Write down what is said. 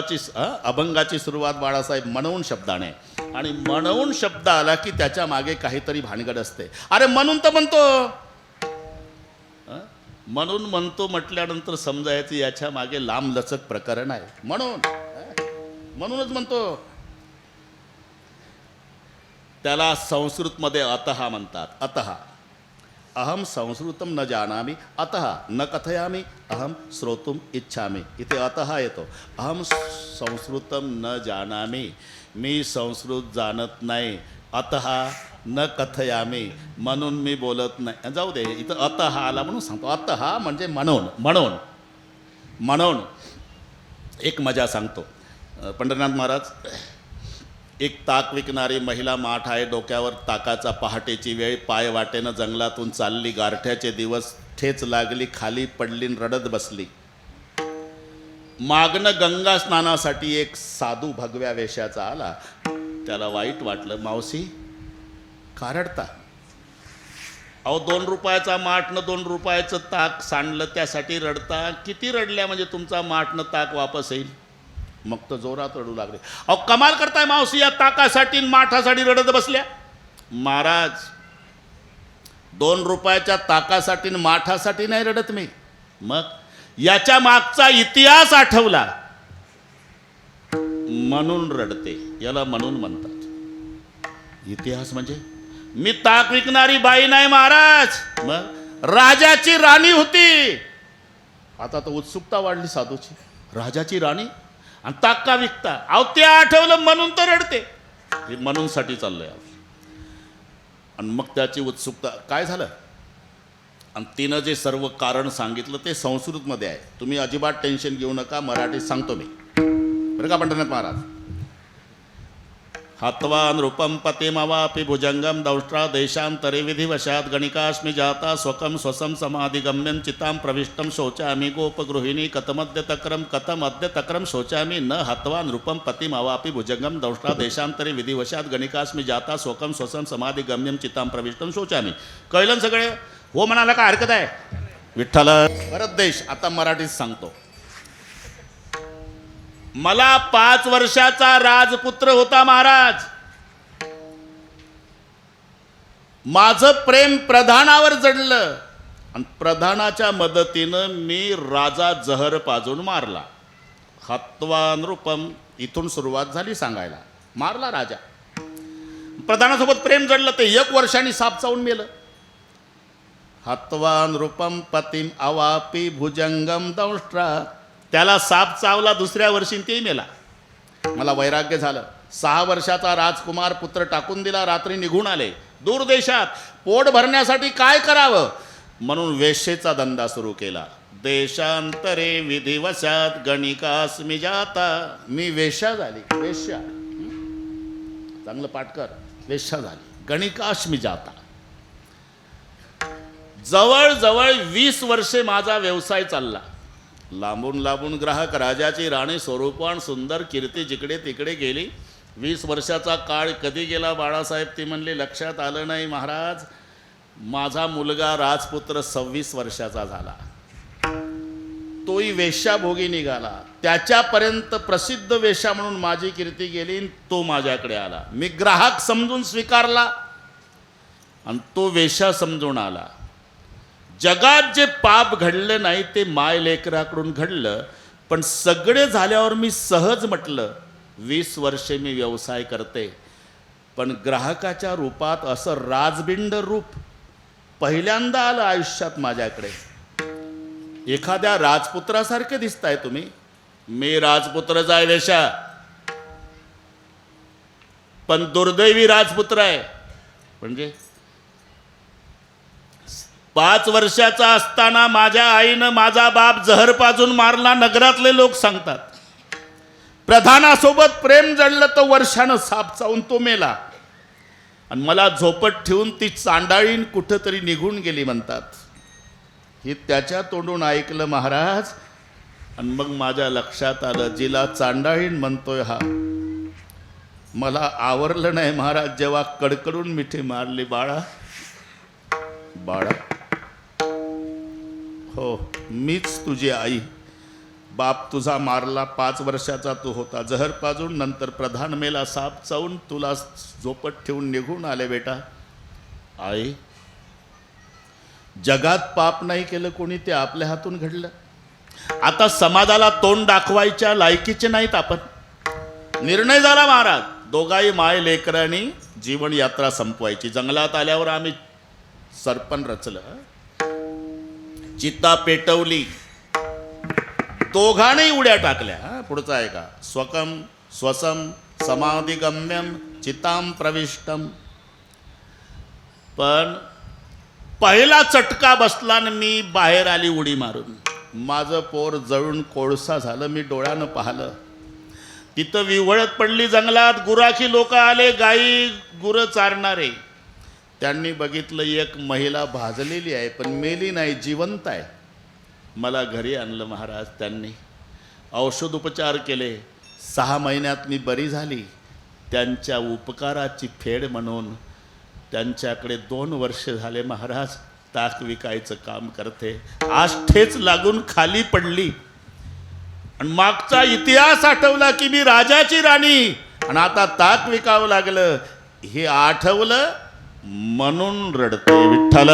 अभंगाची अभंगाची सुरुवात बाळासाहेब म्हणून शब्दाने. आणि म्हणून शब्द आला की त्याच्यामागे काहीतरी भानगड असते. अरे म्हणून तर म्हणतो. म्हणून म्हणतो म्हटल्यानंतर समजायचं याच्या मागे लांब लचक प्रकरण आहे. म्हणून. म्हणूनच म्हणतो. त्याला संस्कृतमध्ये अतहा म्हणतात. अतहा अहम संस्कृतम न जानामी अतः न कथयामी अहम श्रोतुम इच्छामी। इथे अतः येतो अहम संस्कृतम न जानामी मी संस्कृत जाणत नाही अतः न कथयामी म्हणून मी बोलत नाही जाऊ दे इथं अतः आला म्हणून सांगतो। अतः म्हणजे म्हणून म्हणून म्हणून एक मजा सांगतो। पंढरनाथ महाराज एक ताक विकणारी महिला माठ आहे. डोक्यावर ताकाचा पहाटेची वेळ पाय वाटेनं जंगलातून चालली गारठ्याचे दिवस ठेच लागली खाली पडली रडत बसली. मागणं गंगा स्नानासाठी एक साधू भगव्या वेशाचा आला. त्याला वाईट वाटलं मावसी कारडता. अहो दोन रुपयाचा माठनं दोन रुपयाचं ताक सांडलं त्यासाठी रडता. किती रडल्या म्हणजे तुमचा माठनं ताक वापस येईल? मग तर जोरात रडू लागले. अहो कमाल करताय मावशी या ताकासाठी माठासाठी रडत बसल्या. महाराज दोन रुपयाच्या ताकासाठी माठासाठी नाही रडत मी. मग याच्या मागचा इतिहास आठवला. म्हणून रडते. याला म्हणून म्हणतात. इतिहास म्हणजे? मी ताक विकणारी बाई नाही महाराज. मग? राजाची राणी होती. आता तर उत्सुकता वाढली साधूची. राजाची राणी? आणि ताका विकता. अहो ते आठवलं म्हणून तर रडते. हे म्हणूनसाठी चाललंय आहे आणि मग त्याची उत्सुकता काय झालं? आणि तिनं जे सर्व कारण सांगितलं ते संस्कृतमध्ये आहे. तुम्ही अजिबात टेन्शन घेऊ नका मराठीत सांगतो मी. बरं का पंढरनाथ महाराज? हत्वा रूपं पतिमवापि भुजङ्गं दौष्ट्रा देशान्तरे विधिवशात् गणिकास्मि जाता स्वकं स्वसं समाधिगम्यं चितां प्रविष्टं शोचामि गोपगृहिणी कथमद्य तक्रम कथमद्य तक्रम शोचामि न हत्वा रूपं पतिमवापि भुजङ्गं दौष्ट्रा देशांतरे विधिवशात गणिकास्मि जाता स्वकं स्वसं समाधिगम्यं चितां प्रविष्टं शोचामि। कळलं सगळे? हो म्हणाला का हरकत आहे? विठ्ठल परत देश आता मराठीत सांगतो. मला पाच वर्षाचा राजपुत्र होता महाराज. माझं प्रेम प्रधानावर जडलं. आणि प्रधानाच्या मदतीनं मी राजा जहर पाजून मारला. हत्वा नृपम इथून सुरुवात झाली सांगायला. मारला राजा. प्रधानासोबत प्रेम जडलं ते एक वर्षाने साप चावून मेलं. हत्वा नृपम पतिम अवापी भुजंगम दंष्ट्रा त्याला साप चावला दुसऱ्या वर्षी तेही मेला. मला वैराग्य झालं. सहा वर्षाचा राजकुमार पुत्र टाकून दिला रात्री निघून आले. दूर देशात पोट भरण्यासाठी काय करावं? म्हणून वेश्येचा धंदा सुरू केला. देशांतरे विधिवशात गणिकास मी जाता. मी वेश्या झाली. वेश्या. चांगलं पाटकर वेश्या झाली. गणिकाश मी जाता. जवळजवळ वीस वर्षे माझा व्यवसाय चालला. लांबून लांबून ग्राहक राजाची राणी स्वरूपान सुंदर कीर्ती जिकडे तिकडे गेली. वीस वर्षाचा काळ कधी गेला बाळासाहेब? ती म्हणली लक्षात आलं नाही महाराज माझा मुलगा राजपुत्र सव्वीस वर्षाचा झाला. तोही वेश्याभोगी निघाला. त्याच्यापर्यंत प्रसिद्ध वेश्या म्हणून माझी कीर्ती गेली आणि तो माझ्याकडे आला. मी ग्राहक समजून स्वीकारला आणि तो वेश्या समजून आला. जगात जे पाप घडलं नाही ते माय लेकराकडून घडलं. पण सगळे झाल्यावर मी सहज म्हटलं वीस वर्षे मी व्यवसाय करते. पण ग्राहकाच्या रूपात असं राजबिंड रूप पहिल्यांदा आलं आयुष्यात माझ्याकडे. एखाद्या राजपुत्रासारखे दिसताय तुम्ही. मी राजपुत्रच आहे वेशा पण दुर्दैवी राजपुत्र आहे. म्हणजे? पाच वर्षाचा असताना माझ्या आईनं माझा बाप जहर पाजून मारला नगरातले लोक सांगतात. प्रधानासोबत प्रेम जडलं तर वर्षानं साप चावून तो मेला. आणि मला झोपट ठेवून ती चांडाळीन कुठंतरी निघून गेली म्हणतात. हे त्याच्या तोंडून ऐकलं महाराज आणि मग माझ्या लक्षात आलं जिला चांडाळीन म्हणतोय हा. मला आवरलं नाही महाराज जेव्हा कडकडून मिठी मारली बाळा बाळा हो मीच तुझी आई. बाप तुझा मारला पाच वर्षाचा तू होता. जहर पाजून नंतर प्रधान मेला साप चावून तुला झोपट ठेवून निघून आले बेटा. आई जगात पाप नाही केलं कोणी ते आपल्या हातून घडलं. आता समाजाला तोंड दाखवायच्या लायकीचे नाहीत आपण. निर्णय झाला महाराज. दोघाही माय लेकरांनी जीवन यात्रा संपवायची. जंगलात आल्यावर आम्ही सरपण रचलं. चिता पेटवली. दोघांनी उड्या टाकल्या. हा, पुढचा आहे का? स्वकम स्वसम समाधिगम्यम चिताम प्रविष्टम. पण पहिला चटका बसला आणि मी बाहेर आली उडी मारून. माझं पोर जळून कोळसा झालं मी डोळ्यानं पाहिलं. तिथं विवळत पडली जंगलात गुराखी लोक आले गाई गुरं चारणारे. त्यांनी बघितलं एक महिला भाजलेली आहे पण मेली नाही जिवंत आहे. मला घरी आणलं महाराज त्यांनी. औषध उपचार केले. सहा महिन्यात मी बरी झाली. त्यांच्या उपकाराची फेड म्हणून त्यांच्याकडे दोन वर्ष झाले महाराज ताक विकायचं काम करते. आज ठेच लागून खाली पडली. आणि मागचा इतिहास आठवला की मी राजाची राणी. आणि आता ताक विकावं लागलं. हे आठवलं म्हणून रडते विठ्ठल